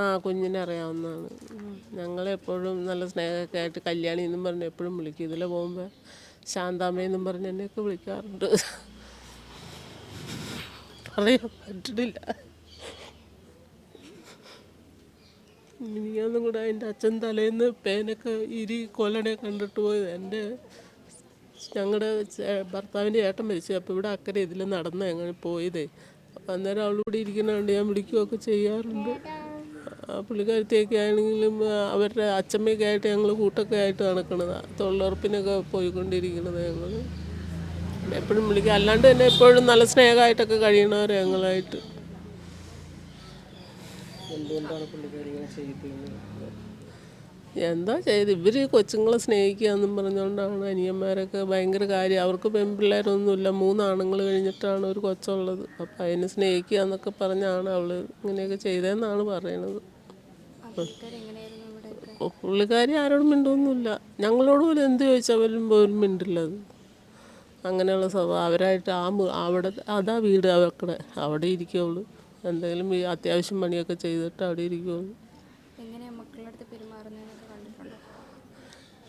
ആ കുഞ്ഞിനെ അറിയാവുന്നതാണ്. ഞങ്ങളെപ്പോഴും നല്ല സ്നേഹമൊക്കെ ആയിട്ട് കല്യാണി എന്നും പറഞ്ഞ് എപ്പോഴും വിളിക്കും. ഇതിലെ പോകുമ്പോൾ ശാന്താമ്മയെന്നും പറഞ്ഞ് എന്നെയൊക്കെ വിളിക്കാറുണ്ട്. പറയാൻ പറ്റണില്ല. ഇനിയൊന്നും കൂടെ എന്റെ അച്ഛൻ തലേന്ന് പേനൊക്കെ ഇരി കൊല്ലണെ കണ്ടിട്ട് പോയത്. എന്റെ ഞങ്ങളുടെ ഭർത്താവിന്റെ ഏട്ടൻ മരിച്ചു. അപ്പോൾ ഇവിടെ അക്കരെ ഇതിൽ നടന്ന് അങ്ങനെ പോയതേ. അപ്പം അന്നേരം അവളിവിടെ ഇരിക്കുന്നതുകൊണ്ട് ഞാൻ വിളിക്കുകയൊക്കെ ചെയ്യാറുണ്ട്. ആ പുള്ളിക്കാരത്തേക്ക് ആണെങ്കിലും അവരുടെ അച്ഛമ്മയൊക്കെ ആയിട്ട് ഞങ്ങൾ കൂട്ടൊക്കെ ആയിട്ട് നടക്കുന്നത് തൊഴിലുറപ്പിനൊക്കെ പോയിക്കൊണ്ടിരിക്കുന്നത് ഞങ്ങൾ എപ്പോഴും വിളിക്കുക അല്ലാണ്ട് തന്നെ എപ്പോഴും നല്ല സ്നേഹമായിട്ടൊക്കെ കഴിയണവർ ഞങ്ങളായിട്ട്. എന്താ ചെയ്ത്? ഇവർ കൊച്ചുങ്ങളെ സ്നേഹിക്കുക എന്നും പറഞ്ഞുകൊണ്ടാണ് അനിയന്മാരൊക്കെ ഭയങ്കര കാര്യം. അവർക്ക് പെൺപിള്ളേരൊന്നുമില്ല. മൂന്നാണുങ്ങൾ കഴിഞ്ഞിട്ടാണ് ഒരു കൊച്ചുള്ളത്. അപ്പം അതിനെ സ്നേഹിക്കുക എന്നൊക്കെ പറഞ്ഞാണ് അവൾ ഇങ്ങനെയൊക്കെ ചെയ്തതെന്നാണ് പറയണത്. പുള്ളിക്കാരി ആരോടും മിണ്ടൊന്നുമില്ല. ഞങ്ങളോട് പോലും എന്ത് ചോദിച്ചാലും പോലും മിണ്ടില്ല അത് അങ്ങനെയുള്ള സ്വഭാവം. അവരായിട്ട് ആ അവിടെ അതാ വീട് അവക്കടെ അവിടെ ഇരിക്കുള്ളൂ. എന്തെങ്കിലും അത്യാവശ്യം പണിയൊക്കെ ചെയ്തിട്ട് അവിടെ ഇരിക്കുള്ളൂ.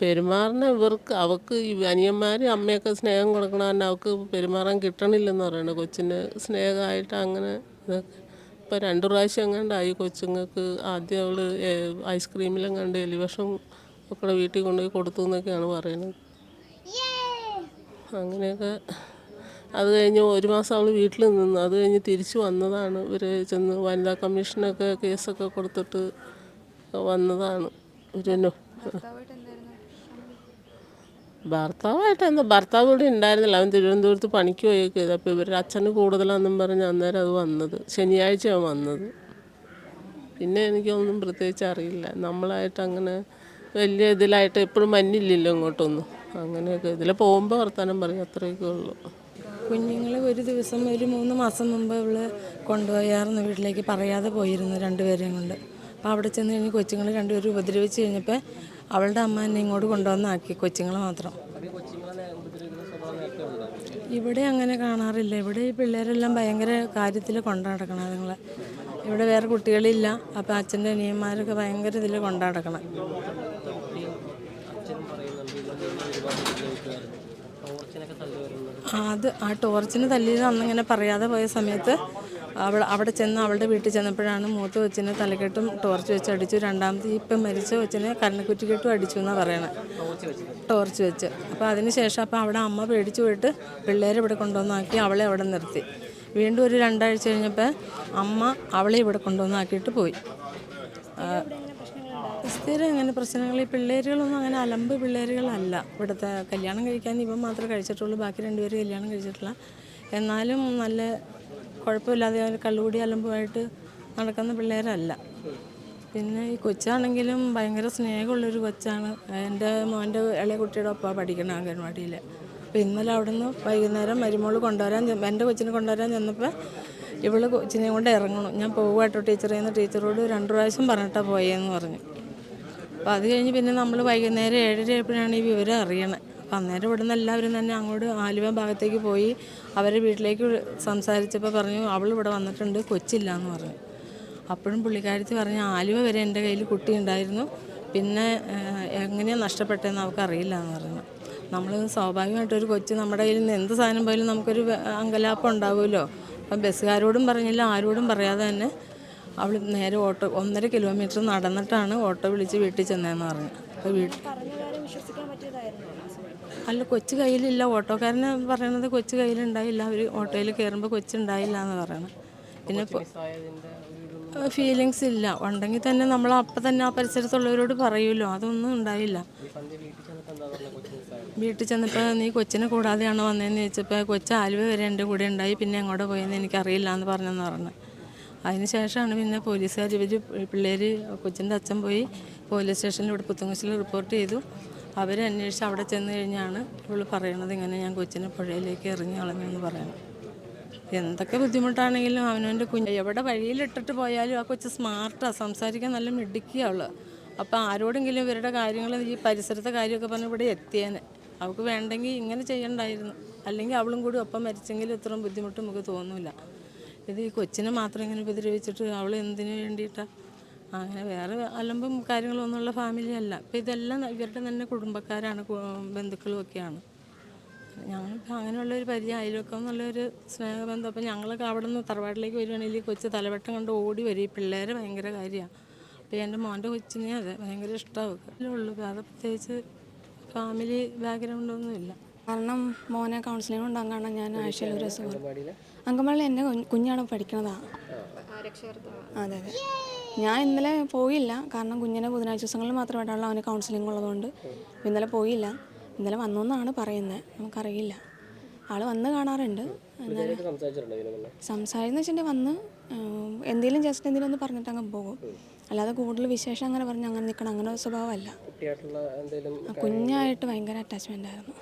പെരുമാറുന്ന ഇവർക്ക് അവൾക്ക് ഈ അനിയന്മാർ അമ്മയൊക്കെ സ്നേഹം കൊടുക്കണ തന്നെ അവൾക്ക് പെരുമാറാൻ കിട്ടണില്ലെന്ന് പറയണത് കൊച്ചിന് സ്നേഹമായിട്ട് അങ്ങനെ ഇതൊക്കെ ഇപ്പം രണ്ട് പ്രാവശ്യം എങ്ങാണ്ടായി കൊച്ചുങ്ങൾക്ക് ആദ്യം അവൾ ഐസ്ക്രീമിലും കണ്ട് എലിവിഷം ഒക്കെ വീട്ടിൽ കൊണ്ടുപോയി കൊടുത്തു എന്നൊക്കെയാണ് പറയുന്നത്. അങ്ങനെയൊക്കെ അത് കഴിഞ്ഞ് ഒരു മാസം അവൾ വീട്ടിൽ നിന്നു. അത് കഴിഞ്ഞ് തിരിച്ചു വന്നതാണ്. ഇവർ ചെന്ന് വനിതാ കമ്മീഷനൊക്കെ കേസൊക്കെ കൊടുത്തിട്ട് വന്നതാണ്. ഒരു നോ- ഭർത്താവായിട്ട് എന്താ? ഭർത്താവ് ഇവിടെ ഉണ്ടായിരുന്നില്ല. അവൻ തിരുവനന്തപുരത്ത് പണിക്ക് പോയൊക്കെ. ചെയ്തു അപ്പോൾ ഇവരുടെ അച്ഛന് കൂടുതലാണെന്നും പറഞ്ഞ് അന്നേരം അത് വന്നത്. അവൻ വന്നത്. പിന്നെ എനിക്കൊന്നും പ്രത്യേകിച്ച് അറിയില്ല. നമ്മളായിട്ട് അങ്ങനെ വലിയ ഇതിലായിട്ട് എപ്പോഴും മഞ്ഞില്ലല്ലോ ഇങ്ങോട്ടൊന്നും. അങ്ങനെയൊക്കെ. ഇതിൽ പോകുമ്പോൾ വർത്തമാനം പറയും. അത്രയൊക്കെ ഉള്ളൂ. കുഞ്ഞുങ്ങളെ ഒരു ദിവസം ഒരു മൂന്ന് മാസം മുമ്പ് ഇവൾ കൊണ്ടുപോയാർന്ന് വീട്ടിലേക്ക് പറയാതെ പോയിരുന്നു രണ്ടുപേരെയും കൊണ്ട്. അപ്പോൾ അവിടെ ചെന്ന് കഴിഞ്ഞ് കൊച്ചുങ്ങൾ രണ്ടുപേരും ഉപദ്രവിച്ച് കഴിഞ്ഞപ്പോൾ അവളുടെ അമ്മ എന്നെ ഇങ്ങോട്ട് കൊണ്ടുവന്നാക്കി. കൊച്ചുങ്ങൾ മാത്രം അപ്പോൾ ഈ കൊച്ചുങ്ങളെ ഉപദ്രവിക്കുന്ന സ്വഭാവം നേരത്തെ ഉണ്ടോ ഇവിടെ അങ്ങനെ കാണാറില്ല. ഇവിടെ ഈ പിള്ളേരെല്ലാം ഭയങ്കര കാര്യത്തിൽ കൊണ്ടു നടക്കണം അതുങ്ങളെ ഇവിടെ വേറെ കുട്ടികളില്ല. അപ്പം അച്ഛന്റെ അനിയന്മാരൊക്കെ ഭയങ്കര ഇതിൽ കൊണ്ടു നടക്കണം. പറയുന്നുണ്ട് ഇന്നലെ എന്നെ ഒരുപാട് ഉപദ്രവിക്കുമായിരുന്നു ടോർച്ചിനൊക്കെ തള്ളി വരുന്നത് ആ, അത് ആ ടോർച്ചിന് തല്ലിയത് അന്നിങ്ങനെ പറയാതെ പോയ സമയത്ത് അവൾ അവിടെ ചെന്ന് അവളുടെ വീട്ടിൽ ചെന്നപ്പോഴാണ് മൂത്ത കൊച്ചിനെ തലക്കെട്ടും ടോർച്ച് വെച്ച് അടിച്ചു. രണ്ടാമത്തെ ഇപ്പം മരിച്ച കൊച്ചിനെ കരണക്കുറ്റിക്കെട്ടും അടിച്ചു എന്നാണ് പറയണത് ടോർച്ച് വെച്ച്. അപ്പോൾ അതിന് ശേഷം അപ്പോൾ അവിടെ അമ്മ പേടിച്ചു പോയിട്ട് പിള്ളേരെ ഇവിടെ കൊണ്ടുവന്നാക്കി അവളെ അവിടെ നിർത്തി. വീണ്ടും ഒരു രണ്ടാഴ്ച കഴിഞ്ഞപ്പോൾ അമ്മ അവളെ ഇവിടെ കൊണ്ടുവന്നാക്കിയിട്ട് പോയി. സ്ഥിരം ഇങ്ങനെ പ്രശ്നങ്ങൾ. ഈ പിള്ളേരുകളൊന്നും അങ്ങനെ അലമ്പ് പിള്ളേരുകളല്ല. ഇവിടുത്തെ കല്യാണം കഴിക്കാൻ ഇവൻ മാത്രമേ കഴിച്ചിട്ടുള്ളൂ. ബാക്കി രണ്ടുപേരും കല്യാണം കഴിച്ചിട്ടില്ല. എന്നാലും നല്ല കുഴപ്പമില്ലാതെ അവർ കള്ളുകൂടി അലമ്പുമായിട്ട് നടക്കുന്ന പിള്ളേരല്ല. പിന്നെ ഈ കൊച്ചാണെങ്കിലും ഭയങ്കര സ്നേഹമുള്ളൊരു കൊച്ചാണ്. എന്റെ മോന്റെ ഇളയ കുട്ടിയുടെ ഒപ്പം പഠിക്കണം അംഗൻവാടിയിൽ അപ്പോൾ ഇന്നലെ അവിടുന്ന് വൈകുന്നേരം മരുമോൾ കൊണ്ടുവരാൻ എന്റെ കൊച്ചിനെ കൊണ്ടുവരാൻ ചെന്നപ്പോൾ ഇവൾ കൊച്ചിനെയും കൊണ്ട് ഇറങ്ങണം. ഞാൻ പോവാട്ടോ ടീച്ചറേ എന്ന് ടീച്ചറോട് രണ്ട് പ്രാവശ്യം പറഞ്ഞിട്ടാണ് പോയെന്ന് പറഞ്ഞു. അപ്പോൾ അത് കഴിഞ്ഞ് പിന്നെ നമ്മൾ വൈകുന്നേരം ഏഴര ആയപ്പോഴാണ് ഈ വിവരം അറിയണത് അപ്പോൾ അന്നേരം ഇവിടുന്ന് എല്ലാവരും തന്നെ അങ്ങോട്ട് ആലുവ ഭാഗത്തേക്ക് പോയി അവരെ വീട്ടിലേക്ക് സംസാരിച്ചപ്പോൾ പറഞ്ഞു അവൾ ഇവിടെ വന്നിട്ടുണ്ട് കൊച്ചില്ല എന്ന് പറഞ്ഞു. അപ്പോഴും പുള്ളിക്കാരത്തി പറഞ്ഞു ആലുവ വരെ എന്റെ കയ്യിൽ കുട്ടി ഉണ്ടായിരുന്നു. പിന്നെ എങ്ങനെയാണ് നഷ്ടപ്പെട്ടതെന്ന് അവൾക്ക് അറിയില്ല എന്ന് പറഞ്ഞു നമ്മൾ സ്വാഭാവികമായിട്ടൊരു കൊച്ച് നമ്മുടെ കയ്യിൽ നിന്ന് എന്ത് സാധനം പോയാലും നമുക്കൊരു അങ്കലാപ്പം ഉണ്ടാവുമല്ലോ. അപ്പം ബസ്സുകാരോടും പറഞ്ഞില്ല ആരോടും പറയാതെ തന്നെ അവൾ നേരെ ഓട്ടോ ഒന്നര കിലോമീറ്റർ നടന്നിട്ടാണ് ഓട്ടോ വിളിച്ച് വീട്ടിൽ ചെന്നതെന്ന് പറഞ്ഞു. അപ്പോൾ വീട്ടിൽ അല്ല കൊച്ചു കയ്യിലില്ല. ഓട്ടോക്കാരന് പറയണത് കൊച്ചു കയ്യിലുണ്ടായില്ല. അവർ ഓട്ടോയിൽ കയറുമ്പോൾ കൊച്ചുണ്ടായില്ല എന്ന് പറയണം. പിന്നെ ഫീലിങ്സ് ഇല്ല. ഉണ്ടെങ്കിൽ തന്നെ നമ്മൾ അപ്പം തന്നെ ആ പരിസരത്തുള്ളവരോട് പറയുമല്ലോ. അതൊന്നും ഉണ്ടായില്ല. വീട്ടിൽ ചെന്നപ്പോൾ നീ കൊച്ചിനെ കൂടാതെയാണോ വന്നതെന്ന് ചോദിച്ചപ്പോൾ കൊച്ചു ആലുവ വരെ എന്റെ കൂടെ ഉണ്ടായി. പിന്നെ എങ്ങോട്ട് പോയെന്ന് എനിക്കറിയില്ല എന്ന് പറഞ്ഞെന്ന് പറഞ്ഞു. അതിന് ശേഷമാണ് പിന്നെ പോലീസുകാർ ഇവർ പിള്ളേർ കൊച്ചിന്റെ അച്ഛൻ പോയി പോലീസ് സ്റ്റേഷനിൽ ഇവിടെ പുത്തങ്കുശിൽ റിപ്പോർട്ട് ചെയ്തു. അവർ അന്വേഷിച്ച് അവിടെ ചെന്ന് കഴിഞ്ഞാണ് ഇവൾ പറയണത് ഇങ്ങനെ ഞാൻ കൊച്ചിനെ പുഴയിലേക്ക് എറിഞ്ഞു കളഞ്ഞെന്ന് പറയണം എന്തൊക്കെ ബുദ്ധിമുട്ടാണെങ്കിലും അവനവന്റെ കുഞ്ഞ് എവിടെ വഴിയിലിട്ടിട്ട് പോയാലും ആ കൊച്ച് സ്മാർട്ടാണ് സംസാരിക്കാൻ നല്ല മിടുക്കിയാണ് അപ്പോൾ ആരോടെങ്കിലും ഇവരുടെ കാര്യങ്ങൾ ഈ പരിസരത്തെ കാര്യമൊക്കെ പറഞ്ഞ് ഇവിടെ എത്തിയേനെ. അവൾക്ക് വേണ്ടെങ്കിൽ ഇങ്ങനെ ചെയ്യണ്ടായിരുന്നു. അല്ലെങ്കിൽ അവളും കൂടി ഒപ്പം മരിച്ചെങ്കിൽ ഇത്രയും ബുദ്ധിമുട്ട് നമുക്ക് തോന്നില്ല ഇത് ഈ കൊച്ചിനെ മാത്രം ഇങ്ങനെ ഉപദ്രവിച്ചിട്ട് അവൾ എന്തിനു വേണ്ടിയിട്ടാണ് അങ്ങനെ വേറെ അലമ്പും കാര്യങ്ങളൊന്നുമുള്ള ഫാമിലി അല്ല. ഇപ്പം ഇതെല്ലാം ഇവരുടെ തന്നെ കുടുംബക്കാരാണ് ബന്ധുക്കളും ഒക്കെയാണ്. ഞങ്ങൾക്ക് അങ്ങനെയുള്ള ഒരു പരിചയം അയൽവക്കം എന്നുള്ളൊരു സ്നേഹബന്ധം. അപ്പം ഞങ്ങളൊക്കെ അവിടെ നിന്ന് തറവാട്ടിലേക്ക് വരുവാണെങ്കിൽ കൊച്ച് തലവട്ടം കൊണ്ട് ഓടി വരും. ഈ പിള്ളേരെ ഭയങ്കര കാര്യമാണ് അപ്പോൾ എന്റെ മോന്റെ കൊച്ചിനെ അതെ ഭയങ്കര ഇഷ്ടമാണ് അല്ലേ ഉള്ളൂ. വേറെ പ്രത്യേകിച്ച് ഫാമിലി ബാക്ക്ഗ്രൗണ്ടൊന്നുമില്ല കാരണം മോനെ കൗൺസിലിംഗ് കൊണ്ട് അങ്ങനെ ഞാൻ ആഴ്ചയിൽ ഒരു ദിവസം അങ്കമാളി എന്റെ കുഞ്ഞ്- കുഞ്ഞാണ് പഠിക്കണതാണ് രക്ഷകർത്താവ്. അതെ അതെ. ഞാൻ ഇന്നലെ പോയില്ല. കാരണം കുഞ്ഞിനെ ബുധനാഴ്ച ദിവസങ്ങളിൽ മാത്രമായിട്ടുള്ള അവന് കൗൺസിലിംഗ് ഉള്ളതുകൊണ്ട്. ഇന്നലെ പോയില്ല. ഇന്നലെ വന്നു എന്നാണ് പറയുന്നത് നമുക്കറിയില്ല. ആൾ വന്ന് കാണാറുണ്ട്. സംസാരിച്ചെന്ന് വെച്ചിട്ടുണ്ടെങ്കിൽ വന്ന്. എന്തെങ്കിലും ജസ്റ്റ് എന്തെങ്കിലും ഒന്ന് പറഞ്ഞിട്ട് അങ്ങ് പോകും. അല്ലാതെ കൂടുതൽ വിശേഷം അങ്ങനെ പറഞ്ഞ് അങ്ങനെ നിൽക്കണം അങ്ങനെ ഒരു സ്വഭാവമല്ല. കുഞ്ഞായിട്ട് ഭയങ്കര അറ്റാച്ച്മെന്റ് ആയിരുന്നു.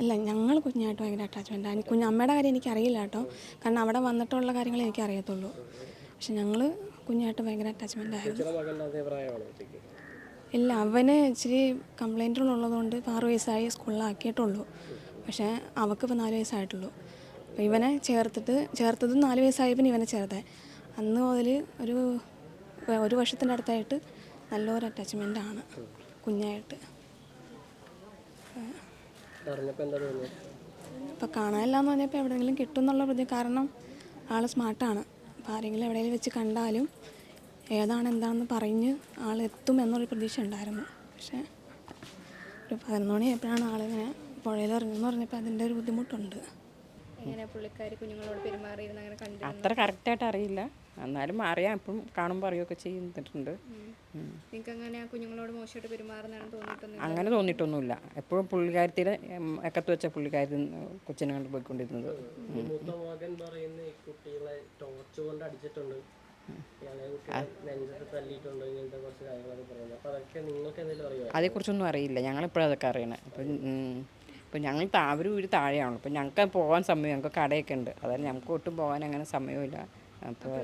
അല്ല ഞങ്ങൾ കുഞ്ഞായിട്ട് ഭയങ്കര അറ്റാച്ച്മെന്റ് ആണ് കുഞ്ഞ് അമ്മയുടെ കാര്യം എനിക്കറിയില്ല കേട്ടോ. കാരണം അവിടെ വന്നിട്ടുള്ള കാര്യങ്ങൾ എനിക്ക് അറിയത്തുള്ളൂ പക്ഷെ ഞങ്ങൾ കുഞ്ഞായിട്ട് ഭയങ്കര അറ്റാച്ച്മെന്റ് ആയിരുന്നു. ഇല്ല അവന് ഇച്ചിരി കംപ്ലൈന്റുകളുള്ളതുകൊണ്ട് ഇപ്പോൾ ആറ് വയസ്സായി സ്കൂളിലാക്കിയിട്ടുള്ളൂ പക്ഷേ അവൾക്ക് ഇപ്പോൾ നാല് വയസ്സായിട്ടുള്ളൂ. അപ്പോൾ ഇവനെ ചേർത്തിട്ട് ചേർത്തത് നാല് വയസ്സായപ്പോൾ ഇവനെ ചേർത്തേ. അന്ന് മുതൽ ഒരു ഒരു വർഷത്തിന്റെ അടുത്തായിട്ട് നല്ലൊരു അറ്റാച്ച്മെന്റ് ആണ് കുഞ്ഞായിട്ട്. ഇപ്പം ഇപ്പോൾ കാണാനില്ല എന്ന് പറഞ്ഞപ്പോൾ എവിടെയെങ്കിലും കിട്ടും എന്നുള്ള പ്രതി കാരണം ആൾ സ്മാർട്ടാണ് അപ്പോൾ ആരെങ്കിലും എവിടെയെങ്കിലും വെച്ച് കണ്ടാലും ഏതാണ് എന്താണെന്ന് പറഞ്ഞ് ആൾ എത്തും എന്നൊരു പ്രതീക്ഷ ഉണ്ടായിരുന്നു. പക്ഷേ ഒരു പതിനൊന്ന് മണിയായപ്പോഴാണ് ആളിങ്ങനെ പുഴയിൽ ഇറങ്ങുമെന്ന് പറഞ്ഞപ്പോൾ അതിന്റെ ഒരു ബുദ്ധിമുട്ടുണ്ട്. എങ്ങനെ പുള്ളിക്കാരി കുഞ്ഞുങ്ങളോട് പെരുമാറിയിരുന്ന അങ്ങനെ കണ്ടു അത്ര കറക്റ്റായിട്ട് അറിയില്ല. എന്നാലും അറിയാം ഇപ്പം കാണുമ്പോൾ അറിയുകയൊക്കെ ചെയ്തിട്ടുണ്ട്. നിങ്ങൾക്ക് അങ്ങനെ ആ കുഞ്ഞുങ്ങളോട് മോശമായിട്ട് പെരുമാറുന്നതാണ് തോന്നിയിട്ടൊന്നും അങ്ങനെ തോന്നിയിട്ടൊന്നുമില്ല. എപ്പോഴും പുള്ളിക്കാരത്തിൽ എക്കത്ത് വെച്ച പുള്ളിക്കാരി കൊച്ചിനെ കണ്ട് പോയിക്കൊണ്ടിരുന്നത്. ഉം. മൂത്ത മകൻ പറയുന്ന ഈ കുട്ടികളെ ടോർച്ച് കൊണ്ട് അടിച്ചിട്ടുണ്ട്. അതേക്കുറിച്ചൊന്നും അറിയില്ല. ഞങ്ങളിപ്പോഴും അതൊക്കെ അറിയണേ അപ്പം ഇപ്പം ഞങ്ങൾ താ ഒരു താഴെയാണല്ലോ. അപ്പം ഞങ്ങൾക്ക് പോകാൻ സമയം ഞങ്ങൾക്ക് കടയൊക്കെ ഉണ്ട്. അതായത് ഞങ്ങൾക്ക് ഒട്ടും പോകാൻ അങ്ങനെ സമയമില്ല. അപ്പോൾ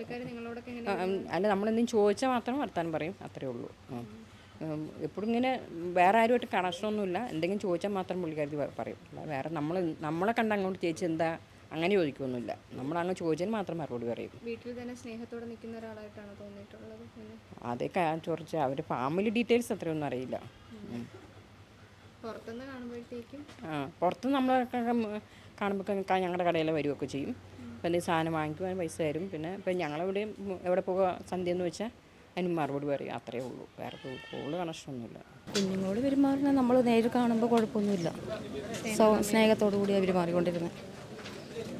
അല്ല നമ്മളെന്തും ചോദിച്ചാൽ മാത്രം വർത്താനം പറയും. അത്രേ ഉള്ളൂ. എപ്പോഴും ഇങ്ങനെ വേറെ ആരുമായിട്ട് കണക്ഷനൊന്നുമില്ല എന്തെങ്കിലും ചോദിച്ചാൽ മാത്രം പുള്ളിക്കാരി പറയും. വേറെ നമ്മൾ നമ്മളെ കണ്ട അങ്ങോട്ട് ചേച്ചി എന്താ അങ്ങനെ ചോദിക്കൊന്നുമില്ല. നമ്മൾ അങ്ങ് ചോദിച്ചാൽ മാത്രം മറുപടി പറയും. വീട്ടിൽ തന്നെ സ്നേഹത്തോടെ നിൽക്കുന്ന ഒരാളായിട്ടാണ് തോന്നിയിട്ടുള്ളത് അതേ അതൊക്കെ ചോദിച്ച അവർ ഫാമിലി ഡീറ്റെയിൽസ് അത്രയൊന്നും അറിയില്ല. പുറത്തുനിന്ന് കാണുമ്പോഴത്തേക്കും? ആ പുറത്ത് നമ്മളൊക്കെ കാണുമ്പോൾ ഞങ്ങളുടെ കടയിൽ വരികയൊക്കെ ചെയ്യും. ഇപ്പം എന്തെങ്കിലും സാധനം വാങ്ങിക്കുവാൻ പൈസ തരും. പിന്നെ ഇപ്പം ഞങ്ങളെവിടെയും എവിടെ പോകുക സന്ധ്യ എന്ന് വെച്ചാൽ അതിന് മറുപടി പറയും. അത്രയേ ഉള്ളൂ. വേറെ കൂടുതൽ കണക്ഷനൊന്നുമില്ല കുഞ്ഞുങ്ങളോട് പെരുമാറുന്ന നമ്മൾ നേരിൽ കാണുമ്പോൾ കുഴപ്പമൊന്നുമില്ല. സൗ സ്നേഹത്തോടു കൂടിയാണ് പെരുമാറിക്കൊണ്ടിരുന്നത്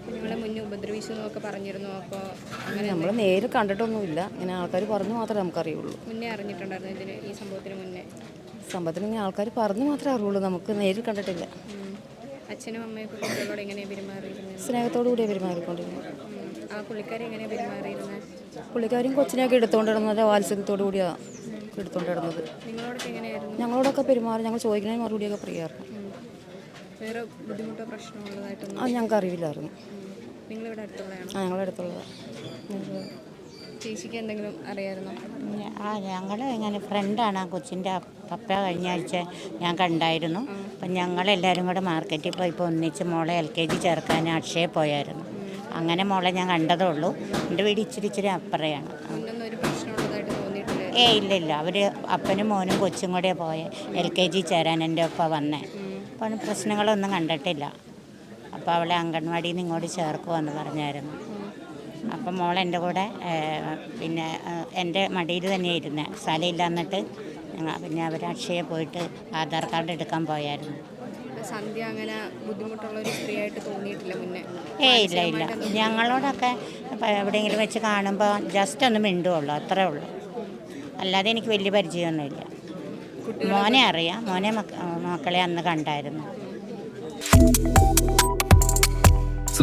കുഞ്ഞുങ്ങളെ മുന്നേ ഉപദ്രവിച്ചു എന്നൊക്കെ പറഞ്ഞിരുന്നു. അപ്പോൾ അങ്ങനെ നമ്മൾ നേരിൽ കണ്ടിട്ടൊന്നുമില്ല. ഇങ്ങനെ ആൾക്കാർ പറഞ്ഞു മാത്രമേ നമുക്കറിയുള്ളൂ. മുന്നേ അറിഞ്ഞിട്ടുണ്ടായിരുന്നു ഇതിന് ഈ സംഭവത്തിന് മുന്നേ. സംഭവത്തിന് ഇങ്ങനെ ആൾക്കാർ പറഞ്ഞു മാത്രമേ അറിയുള്ളൂ. നമുക്ക് നേരിൽ കണ്ടിട്ടില്ല. അച്ഛനും അമ്മയും കുട്ടികളോട് എങ്ങനെയാണ് പെരുമാറിയിരുന്നത്? സ്നേഹത്തോടു കൂടിയാണ് പെരുമാറിക്കൊണ്ടിരുന്നത്. ആ പുള്ളിക്കാരി എങ്ങനെയാണ് പെരുമാറിയിരുന്നത്? പുള്ളിക്കാരും കൊച്ചിനെയൊക്കെ എടുത്തുകൊണ്ടിരുന്നത് വാത്സല്യത്തോടു കൂടിയാണ് എടുത്തുകൊണ്ടിരുന്നത് നിങ്ങളോടൊക്കെ എങ്ങനെയായിരുന്നു? ഞങ്ങളോടൊക്കെ പെരുമാറി ഞങ്ങൾ ചോദിക്കുന്നതിന് മറുപടിയൊക്കെ പറയാറുണ്ട്. വേറെ ബുദ്ധിമുട്ടോ പ്രശ്നമുള്ളതായിട്ടൊന്നും ആ അത് ഞങ്ങൾക്ക് അറിയില്ലായിരുന്നു നിങ്ങളിവിടെ അടുത്തുള്ളതാണ്? ആ ഞങ്ങളുടെ അടുത്തുള്ളത് ചേച്ചിക്ക് എന്തെങ്കിലും അറിയാമായിരുന്നോ ആ ഞങ്ങൾ ഇങ്ങനെ ഫ്രണ്ടാണ് ആ കൊച്ചിന്റെ പപ്പ കഴിഞ്ഞ ആഴ്ച ഞാൻ കണ്ടായിരുന്നു. അപ്പം ഞങ്ങളെല്ലാവരും കൂടെ മാർക്കറ്റിൽ പോയി ഇപ്പോൾ ഒന്നിച്ച് മോളെ എൽ കെ ജി ചേർക്കാൻ അക്ഷയ പോയായിരുന്നു. അങ്ങനെ മോളെ ഞാൻ കണ്ടതേ ഉള്ളൂ എന്റെ വീട് ഇച്ചിരി ഇച്ചിരി അപ്പുറയാണ്. ഏ ഇല്ല ഇല്ല. അവർ അപ്പനും മോനും കൊച്ചും കൂടെ പോയ. എൽ കെ ജി ചേരാൻ എന്റെ ഒപ്പം വന്നേ. അപ്പം പ്രശ്നങ്ങളൊന്നും കണ്ടിട്ടില്ല. അപ്പോൾ അവളെ അംഗൻവാടിയിൽ നിന്ന് ഇങ്ങോട്ട് ചേർക്കുമെന്ന് പറഞ്ഞായിരുന്നു. അപ്പം മോൾ എന്റെ കൂടെ പിന്നെ എന്റെ മടിയിൽ തന്നെ ഇരുന്ന്. സ്ഥലമില്ല എന്നിട്ട് ഞങ്ങൾ പിന്നെ അവർ അക്ഷയെ പോയിട്ട് ആധാർ കാർഡ് എടുക്കാൻ പോയായിരുന്നു. സന്ധ്യ അങ്ങനെ ബുദ്ധിമുട്ടുള്ള ഒരു സ്ത്രീയായിട്ട് തോന്നിയിട്ടില്ല മുന്നേ? ഏ ഇല്ല ഇല്ല. ഞങ്ങളോടൊക്കെ എവിടെയെങ്കിലും വെച്ച് കാണുമ്പോൾ ജസ്റ്റ് ഒന്ന് മിണ്ടുള്ളൂ അത്രേ ഉള്ളൂ. അല്ലാതെ എനിക്ക് വലിയ പരിചയമൊന്നുമില്ല. മോനെ അറിയാം. മോനെ മക്ക- മക്കളെ അന്ന് കണ്ടായിരുന്നു.